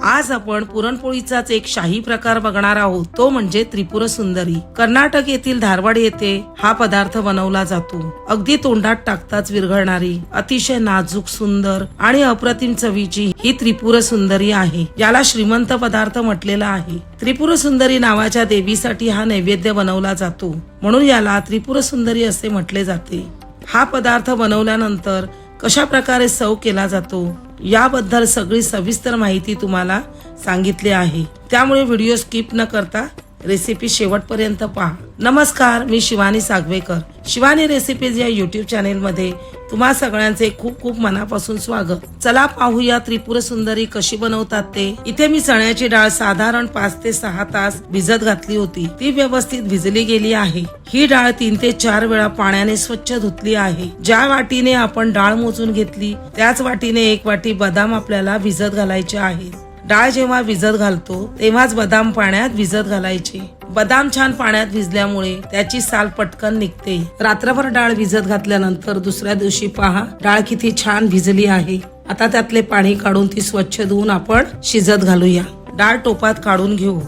आज आपण पुरणपोळीचाच एक शाही प्रकार बघणार आहोत. तो म्हणजे त्रिपुर सुंदरी कर्नाटक येथील धारवाड येथे हा पदार्थ बनवला जातो. अगदी तोंडात टाकताच विरघळणारी अतिशय नाजूक सुंदर आणि अप्रतिम चवीची ही त्रिपुर सुंदरी आहे. याला श्रीमंत पदार्थ म्हटलेला आहे. त्रिपुर सुंदरी नावाच्या देवीसाठी हा नैवेद्य बनवला जातो. म्हणून याला त्रिपुर सुंदरी असे म्हटले जाते. हा पदार्थ बनवल्यानंतर कशा प्रकारे सव केला जातो? याबद्दल सगळी सविस्तर माहिती तुम्हाला सांगितली आहे. त्यामुळे व्हिडिओ स्किप न करता रेसिपी शेवटपर्यंत पहा. नमस्कार मी शिवानी सागवेकर. शिवानी रेसिपीज या युट्यूब चॅनेलमध्ये तुम्हा सगळ्यांचे खूप खूप मनापासून स्वागत. चला पाहूया त्रिपुर सुंदरी कशी बनवतात ते. इथे मी चण्याची डाळ साधारण पाच ते सहा तास भिजत घातली होती. ती व्यवस्थित भिजली गेली आहे. ही डाळ तीन ते चार वेळा पाण्याने स्वच्छ धुतली आहे. ज्या वाटीने आपण डाळ मोजून घेतली त्याच वाटीने एक वाटी बदाम आपल्याला भिजत घालायचे आहे. डाळ जेव्हा भिजत घालतो तेव्हाच बदाम पाण्यात भिजत घालायचे. बदाम छान पाण्यात भिजल्यामुळे त्याची साल पटकन निघते. रात्रभर डाळ भिजत घातल्यानंतर दुसऱ्या दिवशी पहा डाळ किती छान भिजली आहे. आता त्यातले पाणी काढून ती स्वच्छ धुवून आपण शिजत घालूया. डाळ टोपात काढून घेऊ.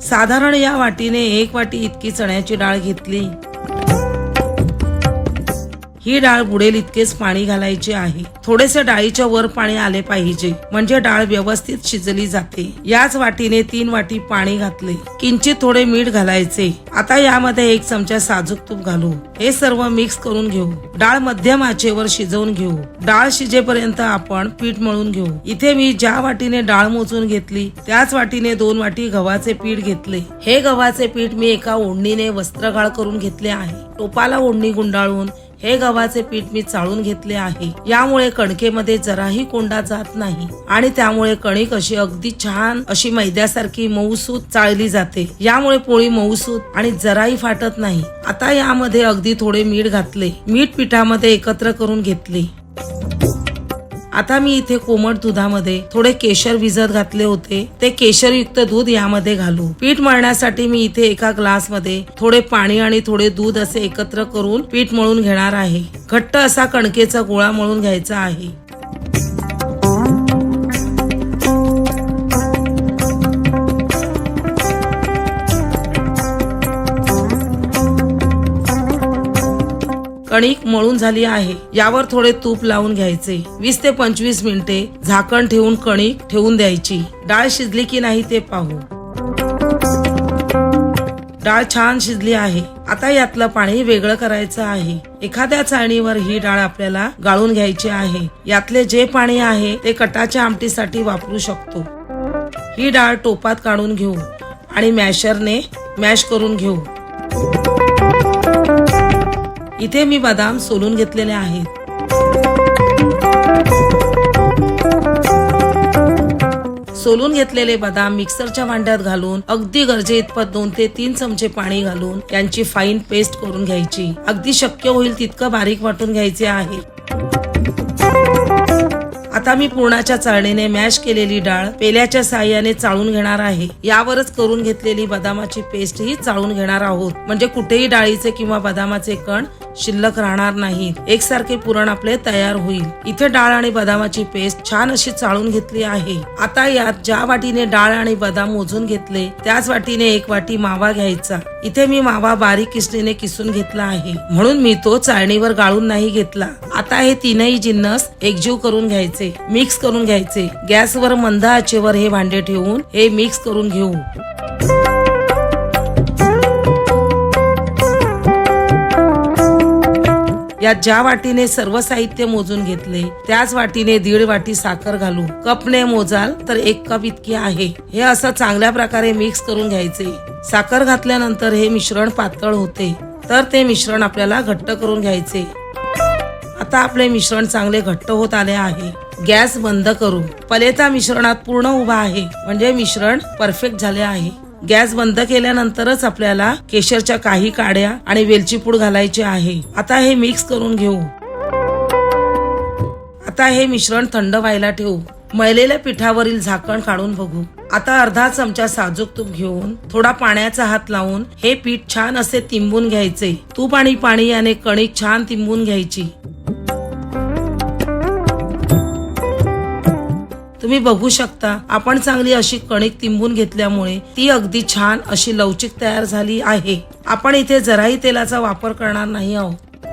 साधारण या वाटीने एक वाटी इतकी चण्याची डाळ घेतली. ही डाळ बुडेल इतकेच पाणी घालायचे आहे. थोडेसे डाळीच्या वर पाणी आले पाहिजे. म्हणजे डाळ व्यवस्थित शिजली जाते. याच वाटीने तीन वाटी पाणी घातले. किंचित थोडे मीठ घालायचे. आता यामध्ये एक चमचा साजूक तूप घालू. हे सर्व मिक्स करून घेऊ. डाळ मध्यम आचेवर शिजवून घेऊ. डाळ शिजेपर्यंत आपण पीठ मळून घेऊ. इथे मी ज्या वाटीने डाळ मोजून घेतली त्याच वाटीने दोन वाटी गव्हाचे पीठ घेतले. हे गव्हाचे पीठ मी एका ओढणीने वस्त्रगाळ करून घेतले आहे. टोपाला ओढणी गुंडाळून हे गव्हाचे पीठ मी चाळून घेतले आहे. यामुळे कणकेमध्ये जराही कोंडा जात नाही. आणि त्यामुळे कणिक अशी अगदी छान अशी मैद्यासारखी मऊसूत चाळली जाते. यामुळे पोळी मऊसूत आणि जराही फाटत नाही. आता यामध्ये अगदी थोडे मीठ घातले. मीठ पिठामध्ये एकत्र करून घेतले. आता मी इथे कोमट दुधामध्ये थोडे केशर भिजत घातले होते. ते केशरयुक्त दूध यामध्ये घालू. पीठ मळण्यासाठी मी इथे एका ग्लासमध्ये थोडे पाणी आणि थोडे दूध असे एकत्र करून पीठ मळून घेणार आहे. घट्ट असा कणकेचा गोळा मळून घ्यायचा आहे. कणिक मळून झाली आहे. यावर थोडे तूप लावून घ्यायचे. वीस ते पंचवीस मिनिटे झाकण ठेवून कणिक ठेवून द्यायची. डाळ शिजली की नाही ते पाहू. डाळ छान शिजली आहे. आता यातलं पाणी वेगळं करायचं आहे. एखाद्या चाळणीवर ही डाळ आपल्याला गाळून घ्यायची आहे. यातले जे पाणी आहे ते कटाच्या आमटीसाठी वापरू शकतो. ही डाळ टोपात काढून घेऊ आणि मॅशरने मॅश करून घेऊ. इथे मी बदाम सोलून घेतलेले आहेत. सोलून घेतलेले बदाम मिक्सरच्या भांड्यात घालून अगदी गरजे इतपत दोन ते तीन चमचे पाणी घालून त्यांची फाईन पेस्ट करून घ्यायची. अगदी शक्य होईल तितकं बारीक वाटून घ्यायचे आहे. आता मी पूर्णाच्या चाळणीने मॅश केलेली डाळ पेल्याच्या साह्याने चाळून घेणार आहे. यावरच करून घेतलेली बदामाची पेस्ट ही चाळून घेणार आहोत. म्हणजे कुठेही डाळीचे किंवा बदामाचे कण शिल्लक राहणार नाहीत. एकसारखे पुरण आपले तयार होईल. इथे डाळ आणि बदामाची पेस्ट छान अशी चाळून घेतली आहे. आता यात ज्या वाटीने डाळ आणि बदाम मोजून घेतले त्याच वाटीने एक वाटी मावा घ्यायचा. इथे मी मावा बारीक किसणीने किसून घेतला आहे. म्हणून मी तो चाळणीवर गाळून नाही घेतला. आता हे तीनही जिन्नस एकजीव करून घ्यायचे. मिक्स करून घ्यायचे. गॅसवर मंद आचेवर हे भांडे ठेवून हे मिक्स करून घेऊ. यात ज्या वाटीने सर्व साहित्य मोजून घेतले त्याच वाटीने दीड वाटी साखर घालू. कपने मोजाल तर एक कप इतकी आहे. हे असं चांगल्या प्रकारे मिक्स करून घ्यायचे. साखर घातल्यानंतर हे मिश्रण पातळ होते. तर ते मिश्रण आपल्याला घट्ट करून घ्यायचे. आता आपले मिश्रण चांगले घट्ट होत आले आहे. गॅस बंद करू पलेता मिश्रणात पूर्ण उभा आहे. म्हणजे मिश्रण परफेक्ट झाले आहे. गॅस बंद केल्यानंतरच आपल्याला केशरच्या काही काड्या आणि वेलची पूड घालायची आहे. आता हे मिक्स करून घेऊ. आता हे मिश्रण थंड व्हायला ठेवू. मळलेल्या पिठावरील झाकण काढून बघू. आता अर्धा चमचा साजूक तूप घेऊन थोडा पाण्याचा हात लावून हे पीठ छान असे तिंबून घ्यायचे. तूप आणि पाणी याने कणिक छान तिंबून घ्यायची. तुम्ही बघू शकता आपण चांगली अशी कणिक तिंबून घेतल्यामुळे ती अगदी छान अशी लवचिक तयार झाली आहे. आपण इथे जराही तेलाचा वापर करणार नाही आहोत.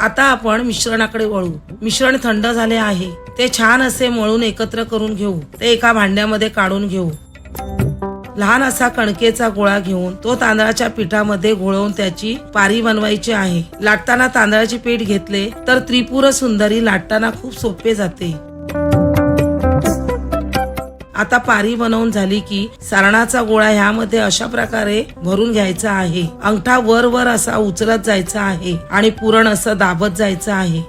आता आपण मिश्रणाकडे वळू. मिश्रण थंड झाले आहे. ते छान असे मळून एकत्र करून घेऊ. ते एका भांड्यामध्ये काढून घेऊ. लहान असा कणकेचा गोळा घेऊन तो तांदळाच्या पिठामध्ये घोळवून त्याची पारी बनवायची आहे. लाटताना तांदळाचे पीठ घेतले तर त्रिपुर सुंदरी लाटताना खूप सोपे जाते. आता पारी बनवून झाली की सारणाचा गोळा ह्यामध्ये अशा प्रकारे भरून घ्यायचा आहे. अंगठा वर वर असा उचलत जायचा आहे आणि पुरण असं दाबत जायचं आहे.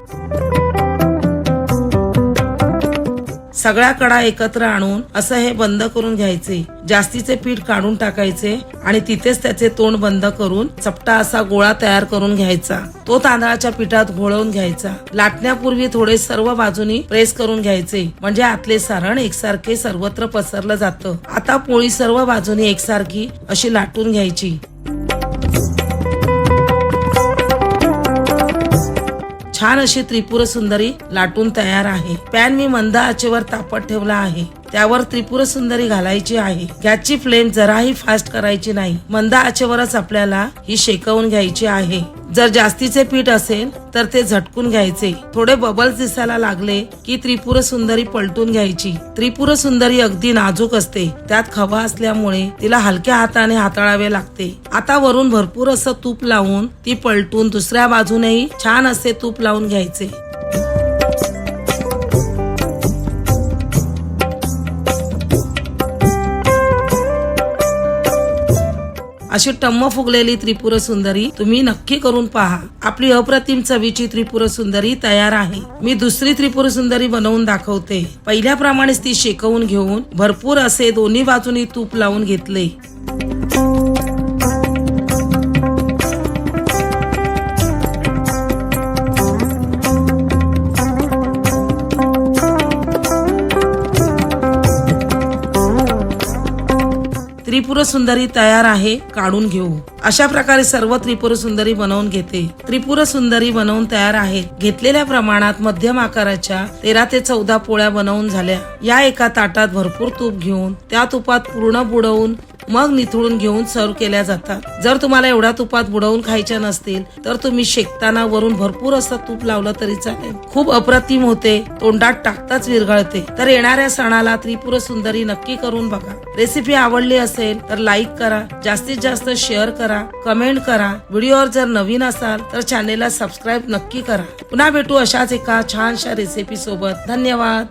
सगळ्या कडा एकत्र आणून असं हे बंद करून घ्यायचे. जास्तीचे पीठ काढून टाकायचे आणि तिथेच त्याचे तोंड बंद करून चपटा असा गोळा तयार करून घ्यायचा. तो तांदळाच्या पिठात घोळवून घ्यायचा. लाटण्यापूर्वी थोडे सर्व बाजूनी प्रेस करून घ्यायचे. म्हणजे आतले सारण एकसारखे सर्वत्र पसरलं जातं. आता पोळी सर्व बाजूनी एकसारखी अशी लाटून घ्यायची. छान अशी त्रिपुर सुंदरी लाटून तयार आहे. पॅन मी मंद आचेवर तापत ठेवला आहे. त्यावर त्रिपुर सुंदरी घालायची आहे. गॅसची फ्लेम जराही फास्ट करायची नाही. मंद आचेवरच आपल्याला ही शेकवून घ्यायची आहे. जर जास्तीचे पीठ असेल तर ते झटकून घ्यायचे. थोडे बबल्स दिसायला लागले की त्रिपुर सुंदरी पलटून घ्यायची. त्रिपुर सुंदरी अगदी नाजूक असते. त्यात खवा असल्यामुळे तिला हलक्या हाताने हाताळावे लागते. आता वरून भरपूर असं तूप लावून ती पलटून दुसऱ्या बाजूनेही छान असे तूप लावून घ्यायचे. अशी टम्म फुगलेली त्रिपुर सुंदरी तुम्ही नक्की करून पहा. आपली अप्रतिम चवीची त्रिपुर सुंदरी तयार आहे. मी दुसरी त्रिपुर सुंदरी बनवून दाखवते. पहिल्याप्रमाणेच ती शेकवून घेऊन भरपूर असे दोन्ही बाजूनी तूप लावून घेतले. त्रिपुर सुंदरी तयार आहे काढून घेऊ. अशा प्रकारे सर्व त्रिपुर सुंदरी बनवून घेते. त्रिपुर सुंदरी बनवून तयार आहे. घेतलेल्या प्रमाणात मध्यम आकाराच्या तेरा ते चौदा पोळ्या बनवून झाल्या. या एका ताटात भरपूर तूप घेऊन त्या तुपात पूर्ण बुडवून मग निथळून घेऊन सर्व केल्या जातात. जर तुम्हाला एवढ्या तुपात बुडवून खायच्या नसतील तर तुम्ही शेकताना वरून भरपूर असं तूप लावलं तरी चालेल. खूप अप्रतिम होते तोंडात टाकताच विरघळते. तर येणाऱ्या सणाला त्रिपुर सुंदरी नक्की करून बघा. रेसिपी आवडली असेल तर लाईक करा. जास्तीत जास्त शेअर करा कमेंट करा. व्हिडिओवर जर नवीन असाल तर चॅनेलला सबस्क्राईब नक्की करा. पुन्हा भेटू अशाच एका छानशा रेसिपी सोबत. धन्यवाद.